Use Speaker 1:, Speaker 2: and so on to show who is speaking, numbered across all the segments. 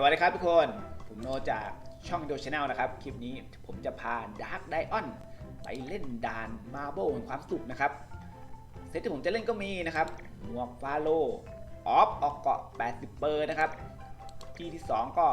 Speaker 1: สวัสดีครับทุกคน ผมโนจากช่องโดชแนลนะครับ คลิปนี้ผมจะพาดาร์ d ไดออนไปเล่นด่านมาโบแห่งความสุขนะครับ เซตที่ผมจะเล่นก็มีนะครับ หมวกฟาโลออฟออกเกาะ 80 เปอร์นะครับ ที่ที่ 2 ก็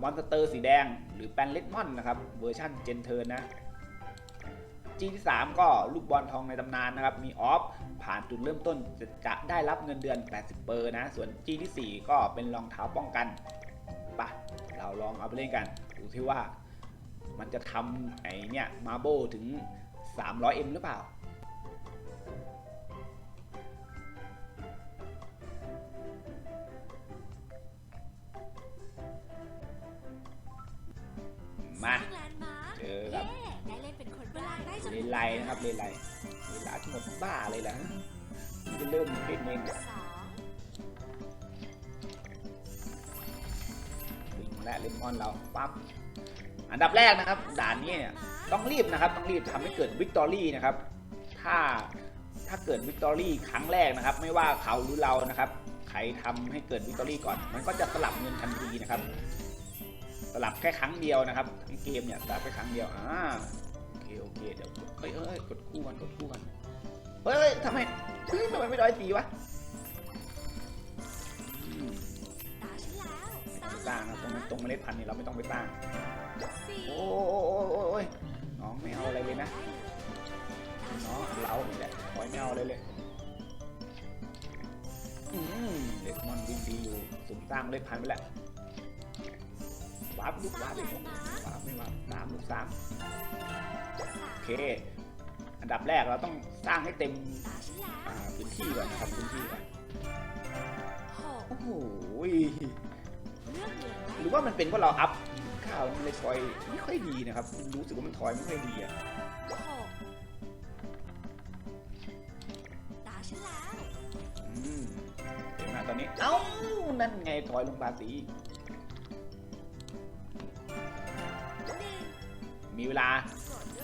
Speaker 1: มอนสเตอร์สีแดง หรือแปนเลดมอนนะครับ เวอร์ชันเจนเทิร์นนะ G ที่ 3 ก็ลูกบอลทองในตำนานนะครับ มีออฟผ่านจุดเริ่มต้นจะจะได้รับเงินเดือน 80 เปอร์นะ ส่วน G ที่ 4 ก็เป็นรองเท้าป้องกัน เราลองเอาไปเล่นกันดูที่ว่ามันจะทำไอเนี่ยมาโบถึง 300M หรือเปล่า มาเจอกับ
Speaker 2: ได้เล่นเป็นคนแรกได้จน
Speaker 1: เลไลนะครับเลไลเลไลทั้งหมดบ้าเลยล่ะมันจะเริ่มเล่นเองอะ
Speaker 2: สอง
Speaker 1: วิ่งมา เลมอนเราปั๊บอันดับแรกนะครับ ด่านนี้เนี่ยต้องรีบนะครับ ต้องรีบทำให้เกิดวิกตอรี่นะครับ ถ้าถ้าเกิดวิกตอรี่ครั้งแรกนะครับ ไม่ว่าเขาหรือเรานะครับใครทำให้เกิดวิกตอรี่ก่อน มันก็จะสลับเงินทันทีนะครับ สลับแค่ครั้งเดียวนะครับทั้งเกมเนี่ยสลับแค่ครั้งเดียวอ่าโอเคโอเคเดี๋ยวเฮ้ยเฮ้ยกดคู่กันกดคู่กันเฮ้ยเฮ้ยทำไมเฮ้ยทำไมไม่ร้อยสีวะ เมล็ดพันธุ์นี่เราไม่ต้องไปสร้าง
Speaker 2: สี่
Speaker 1: โอ้โอ้โอ้โอ้โอ้ยน้องไม่เอาอะไรเลยนะน้องเรานี่แหละปล่อยไม่เอาอะไรเลยอืมเด็กมอนวิ่งดีอยู่สุ่มสร้างเมล็ดพันธุ์ไปแล้ววาร์ปลูกวาร์ปไปวาร์ปไม่วาร์ปสามลูกสามโอเค อันดับแรกเราต้องสร้างให้เต็ม
Speaker 2: ตาฉันแล้ว
Speaker 1: อ่าพื้นที่ก่อนนะครับพื้นที่ก่อน
Speaker 2: หก
Speaker 1: โอ้โห
Speaker 2: เลือกเห
Speaker 1: รือว่ามันเป็นเพราะเราอัพข้าวมันเลยทอยไม่ค่อยดีนะครับ รู้สึกว่ามันทอยไม่ค่อยดีอะ
Speaker 2: หกตาฉันแล้ว
Speaker 1: อืมเห็นไหมตอนนี้ เอ้า นั่นไงถอยลงภาษี
Speaker 2: หนึ่ง
Speaker 1: มีเวลา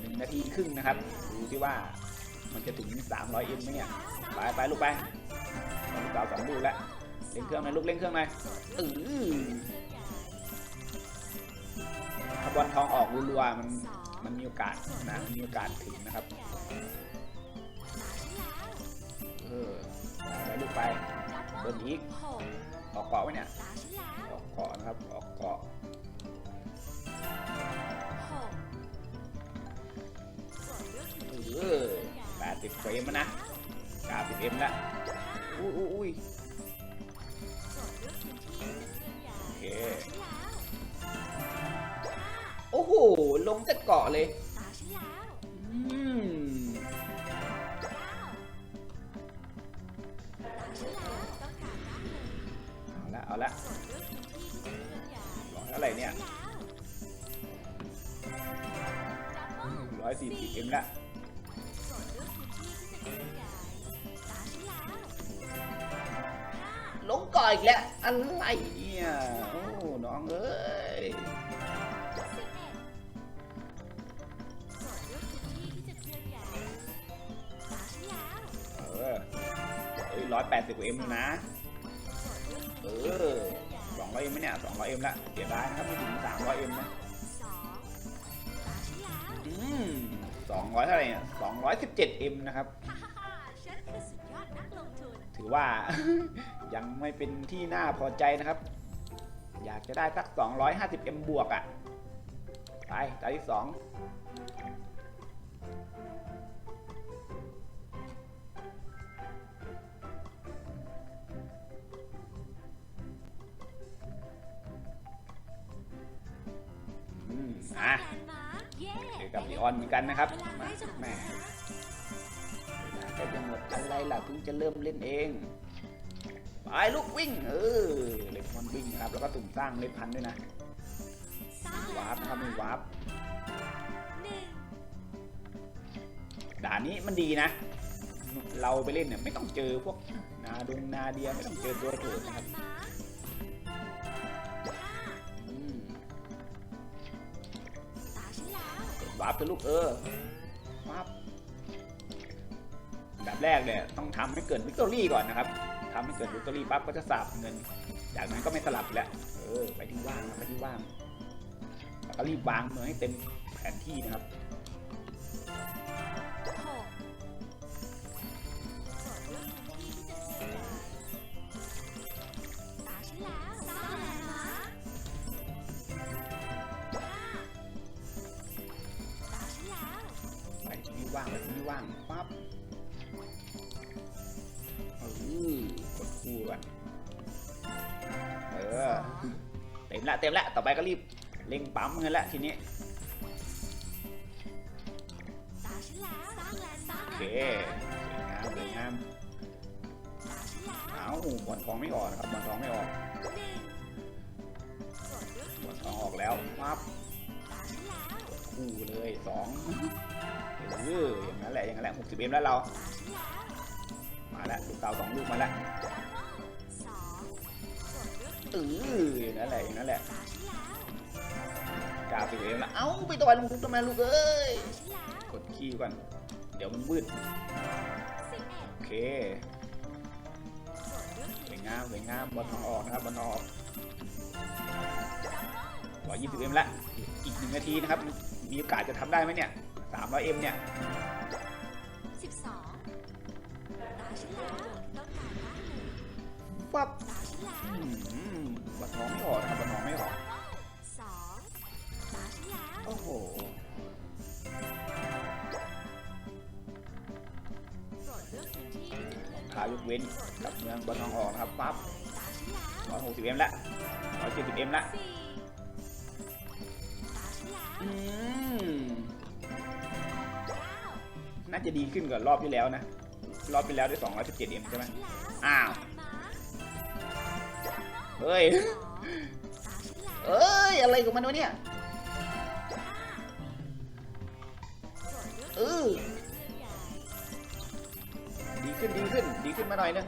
Speaker 1: หนึ่งนาทีครึ่งนะครับ ดูที่ว่ามันจะถึง 300เอ็มไหมเนี่ย ไปไปลูกไปลูกเก่าสองลูกแล้วเล่นเครื่องหน่อยลูกเล่นเครื่องหน่อยเออ บอลทองออกรัวๆมันมันมีโอกาสนะมีโอกาสถึงนะครับ
Speaker 2: ตาฉันแล้ว
Speaker 1: เออไปลูกไปเบิร์นอีกออกเกาะไว้เนี่ยออกเกาะนะครับออกเกาะ
Speaker 2: เอ
Speaker 1: อแปดสิบเฟรมนะเก้าสิบเอ็มล้วอุ้ยอุ้ยโอเค โอ้โห ลงแต่เกาะเลย
Speaker 2: ตาฉันแล้ว
Speaker 1: อืม
Speaker 2: เก้าตาฉันแล้วต้องการด้านหนึ่ง
Speaker 1: เอาละ เอาละ
Speaker 2: กดเลือกพื้นที่ที่จะเคลื่อนย้าย
Speaker 1: ร้อยเท่าไหร่เนี่ย
Speaker 2: แล้ว
Speaker 1: ร้อยสี่สิบเอ็มละ
Speaker 2: กดเลือกพื้นที่ที่จะเคลื่อนย้ายตาฉันแล้ว
Speaker 1: ลงเกาะอีกแล้ว อะไรเนี่ย โอ้ น้องเอ้ย ร้อยแปดสิบเอ็มแล้วนะ
Speaker 2: เอ
Speaker 1: อสองร้อยเอ็มไหมเนี่ยสองร้อยเอ็มละเสียดายนะครับไม่ถึงสามร้อยเอ็มนะ
Speaker 2: สองตาฉันแล้ว
Speaker 1: อืมสองร้อยเท่าไหร่เนี่ยสองร้อยสิบเจ็ดเอ็มนะครับ ถือว่า ยังไม่เป็นที่น่าพอใจนะครับ อยากจะได้สัก 250M บเอ็มบวกอะ ไปตาที่สอง อกับลีอนเหมือนกันนะครับแหม่
Speaker 2: แล้ว
Speaker 1: เวลาใกล้จะหมดอะไรล่ะเพิ่งจะเริ่มเล่นเองไปลูกวิ่งเออเล็กมันวิ่งครับ แล้วก็ตุ่มสร้างเล็กพันด้วยนะวาร์ปนะครับมีวาร์ปด่านนี้มันดีนะ เราไปเล่นเนี่ยไม่ต้องเจอพวกนาดงนาเดียไม่ต้องเจอตัวโถดนะครับ
Speaker 2: วา
Speaker 1: ร์ปเถอะลูกเออวาร์ปแบบแรกเนี่ยต้องทำให้เกิดวิกตอรี่ก่อนนะครับทำให้เกิดวิกตอรี่ปั๊บก็จะสับเงิน จากนั้นก็ไม่สลับแล้ว เออ ไปที่ว่างไปที่ว่างแล้วก็รีบวางเมืองให้เต็มแผนที่นะครับ
Speaker 2: ต็มละ
Speaker 1: เต็มละต่อไปก็รีบเร่งปั๊มเงินละทีนี้
Speaker 2: ตาฉันแล้วสร้างแลนด์มาร์
Speaker 1: โอเคสวยงามสวยงามเอ้าบอลทองไม่ออกนะครับบอลทองไม่ออก
Speaker 2: หนึ่งโปรดเลือก
Speaker 1: บอลทองออกแล้วปั๊บ
Speaker 2: ตาว
Speaker 1: คู่เลยสองเอออย่างนั้นแหละอย่างนั้นแหละหกสิบเอ็มแล้วเรา
Speaker 2: ตาแล้ว
Speaker 1: มาแล้วลูกเตาสองลูกมาแล้ว
Speaker 2: เลือก
Speaker 1: เอออย่างนั้นแหละอย่างนั้นแหละ
Speaker 2: ตาฉันแล้ว
Speaker 1: กาสิบเอ็มแล้วเอ้าไปต่อยลุงทุกทำไมลูกเอ้ย
Speaker 2: ตาฉันแล้ว
Speaker 1: กดขี้ก่อน เดี๋ยวมันวืด
Speaker 2: สิบเอ็ด
Speaker 1: โอเค
Speaker 2: โปรดเลือก
Speaker 1: สวยงามสวยงามบอลทองออกนะครับบอลทองออกร้อยยี่สิบเอ็มแล้วอีกหนึ่งนาทีนะครับ มีโอกาสจะทำได้ไหมเนี่ยสามร้อยเอ็มเนี่ย
Speaker 2: สิบสองตาฉันแล้วต้องการมากเลย
Speaker 1: ปั๊บ
Speaker 2: ตาฉั นแล้ว
Speaker 1: อืมบอลทองไม่ออกนะครับบอลทองไม่ออก
Speaker 2: สองตาฉันแล้ว
Speaker 1: โอ้โห
Speaker 2: โปรดเลือกพื้นที่ที่จะเคลื่อน
Speaker 1: ทายกเว้นกับเมืองบอลทองออกนะครับปั๊บ
Speaker 2: ตาฉันแล้ว
Speaker 1: ร้อยหกสิบเอ็มละร้อยเจ็ดสิบเอ็มละ
Speaker 2: สี่ตาฉันแล้ว
Speaker 1: อืม
Speaker 2: เก้า
Speaker 1: น่าจะดีขึ้นกว่ารอบที่แล้วนะ รอบที่แล้วได้217เอ็มใช่ไหม
Speaker 2: ตาฉันแล้ว
Speaker 1: อ้าว
Speaker 2: แลนด์มาร์ค
Speaker 1: เฮ้ย เอ้ย อะไรของมันวะเนี่ย
Speaker 2: เอ
Speaker 1: อดีขึ้นดีขึ้น ดีขึ้นมาหน่อยนึง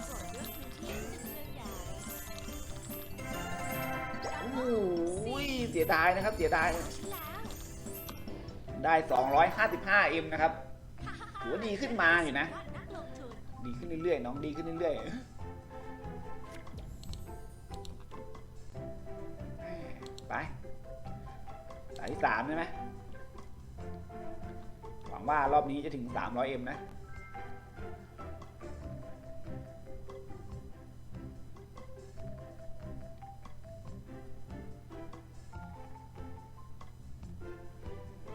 Speaker 2: โปรดเลือกพื้นที่ที่จะอนย้ย
Speaker 1: เสียดายนะครับ เสียดาย
Speaker 2: ตาฉันแล้ว
Speaker 1: ได้ 255เอ็มนะครับถือว่าดีขึ้นมาอยู่นะ ดีขึ้นเรื่อยๆ น้องดีขึ้นเรื่อยๆ ไป สายที่สามใช่ไหมหวังว่ารอบนี้จะถึง 300เอ็มนะ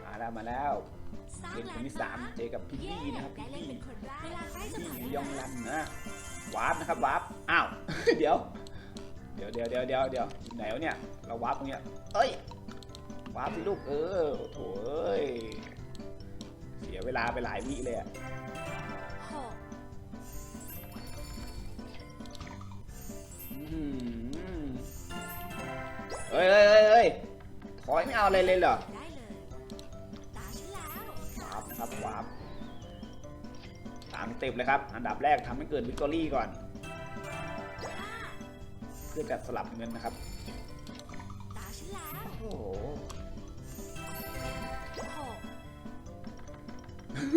Speaker 1: มาแล้วมาแล้ว
Speaker 2: สร้าง
Speaker 1: เกม
Speaker 2: แล
Speaker 1: คน
Speaker 2: น
Speaker 1: ที่
Speaker 2: ด์
Speaker 1: สาม
Speaker 2: มาร์ค
Speaker 1: เจอกับพี่
Speaker 2: เย่
Speaker 1: ลี่นะครับ
Speaker 2: ได้
Speaker 1: พี่
Speaker 2: เล่น
Speaker 1: ลี่
Speaker 2: เป็นคนแรกเวลาใกล้จะหมด
Speaker 1: พี่
Speaker 2: เวย
Speaker 1: อง
Speaker 2: ลา
Speaker 1: ลันนะวาร์ปนะครับวาร์ปอ้าว เดี๋ยวเดี๋ยวเดี๋ยวเดี๋ยวเดี๋ยวเดี๋ยวอยู่ไหนวะเนี่ย เราวาร์ปตรงเนี้ยเอ้ยวาร์ปสิลูก เออโถ่เอ้ย เสียเวลาไปหลายวิเลยอะ
Speaker 2: หก
Speaker 1: อื้อหือเฮ้ยเฮ้ยเฮ้ยเฮ้ยถอยไม่เอาอะไรเลยเหรอ
Speaker 2: ได้เลยตาฉันแล้ว
Speaker 1: วาร์ปนะครับวาร์ปสามสเต็ปเลยครับ อันดับแรกทำให้เกิดวิกตอรี่ก่อน
Speaker 2: ห้า
Speaker 1: เพื่อจะสลับเงินนะครับ
Speaker 2: ตาฉันแล้ว
Speaker 1: โอ้โห
Speaker 2: ห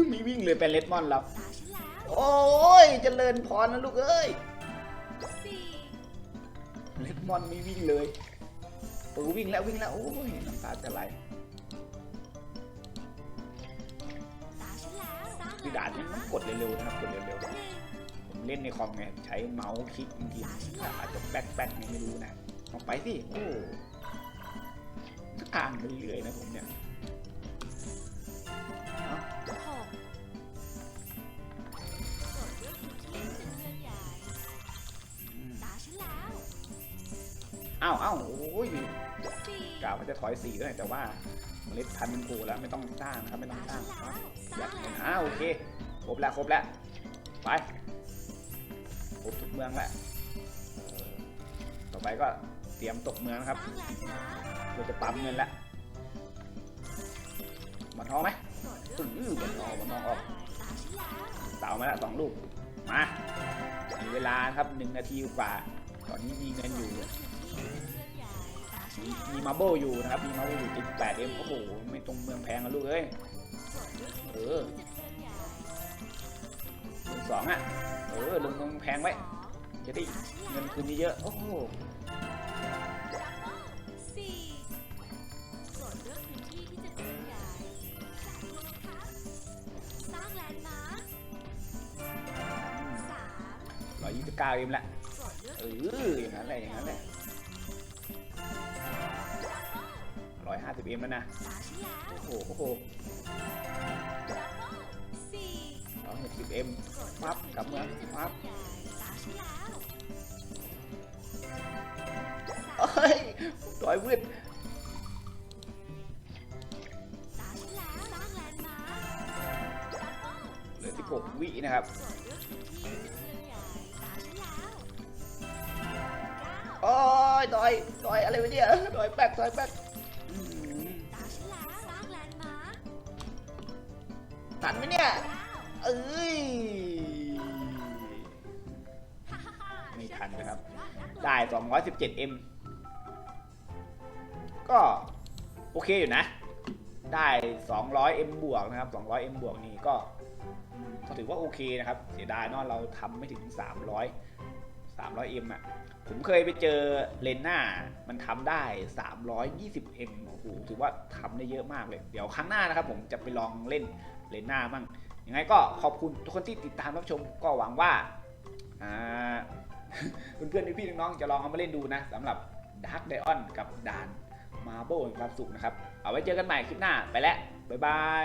Speaker 2: ก
Speaker 1: มีวิ่งเลยเป็นเลดมอนแล้ว
Speaker 2: ตาฉันแล้ว
Speaker 1: โอ้ยเจริญพรนะลูกเอ้ย
Speaker 2: สี่
Speaker 1: เลดมอนไม่วิ่งเลยเออวิ่งแล้ววิ่งแล้วโอ้ยน้ำตาจะไหล
Speaker 2: ตาฉันแล้วสร้าง
Speaker 1: คือด่านนี้มันกดเร็วๆนะครับกดเร็ว
Speaker 2: หนึ่ง
Speaker 1: ๆผม เล่นในคอมไงใช้เมาส์คลิกบางทีอาจจะแป๊กแป๊กไงไม่รู้นะลองไปสิโอ้อ่านไปเรื่อยๆนะผมเนี่ย
Speaker 2: อ้าว
Speaker 1: อ้าวโอ้ยกล่าวว่าจะถอยสี่ด้วยแต่ว่าเมล็ดพันธุ์มันโผล่แล้วไม่ต้องสร้างนะครับไม่ต้องสร้าง
Speaker 2: น
Speaker 1: อ้า
Speaker 2: ยา
Speaker 1: กอ้าวโอเคครบแล้วครบแล้วไป ครบทุกเมืองแล้วต่อไปก็เตรียมตกเมืองนะครับ เราจะปั๊มเงินแล้วมันท้องไหม
Speaker 2: โปรดเลือก
Speaker 1: อื้อมันทองมันท้องออกเต่ามาแล้วสองลูก มามีเวลาครับหนึ่งนาทีกว่า ตอนนี้มีเงินอยู่
Speaker 2: เลือกพื้นที่ที่จะเคลื่อนย้ายตาฉัน
Speaker 1: มี
Speaker 2: แล้ว
Speaker 1: มีมาโบอยู่นะครับ มีมาโบอยู่ติดแปดเอ็มโอ้โห ไม่ตรงเมืองแพงอะลูกเอ้ย
Speaker 2: เอ
Speaker 1: อ สองอะ เออลงเมืองแพงไว้
Speaker 2: สอง
Speaker 1: จะได้เงินคืนเยอะๆโอ้โห
Speaker 2: ดับเบิ้ลสี่โปรดเลือกพื้นที่ที่จะเคลื่อนย้ายจากโลคัสสร้างแลนด์มาร์คสาม
Speaker 1: ร้อยยี่สิบเก้าเอ็มละ
Speaker 2: โปรดเลือก
Speaker 1: เออ อย่างนั้นแหละ อย่างนั้นแหละ
Speaker 2: ดับเบิ้ล
Speaker 1: ร้อยห้าสิบเอ็มแล้วนะ
Speaker 2: ตาที่แล้ว
Speaker 1: โอ้โห หกสิบเอ็ม
Speaker 2: ปั๊
Speaker 1: บกลับเมืองปั๊บ
Speaker 2: ใหญ่ตาที่แล้ว
Speaker 1: เอ้ยร้อยวืด
Speaker 2: ตาที่แล้วสร้างแลนด์มาร์คดับเห
Speaker 1: ลือสิบหกวินะครับ
Speaker 2: โปรดเลือกพื้นที่ที่จะเคลื่อยต่
Speaker 1: อยดอยดอยอะไรวะเนี่ยดอยแบกดอยแบก
Speaker 2: ตัน
Speaker 1: ไหมเนี่ย
Speaker 2: เก้า
Speaker 1: เอ้ย
Speaker 2: ฮ่าฮ่าฮ่า
Speaker 1: ไม่ทันนะครับ
Speaker 2: ยอดนักลง
Speaker 1: ได้ 217M ก็โอเคอยู่นะ ได้ 200M บวกนะครับ 200M บวกนี่ก็อืมก็ถือว่าโอเคนะครับ เสียดายเนอะเราทำไม่ถึง 300 300M อะ ผมเคยไปเจอเลนหน้า มันทำได้ 320M โอ้โห ถือว่าทำได้เยอะมากเลย เดี๋ยวครั้งหน้านะครับ ผมจะไปลองเล่นเลนหน้าบ้าง ยังไงก็ขอบคุณทุกคนที่ติดตามรับชมก็หวังว่าเพื่อนๆพี่ๆน้องๆจะลองเอามาเล่นดูนะสำหรับ Dark Dion กับด่าน Marble ความสุขนะครับ เอาไว้เจอกันใหม่คลิปหน้าไปแล้ว บ๊ายบาย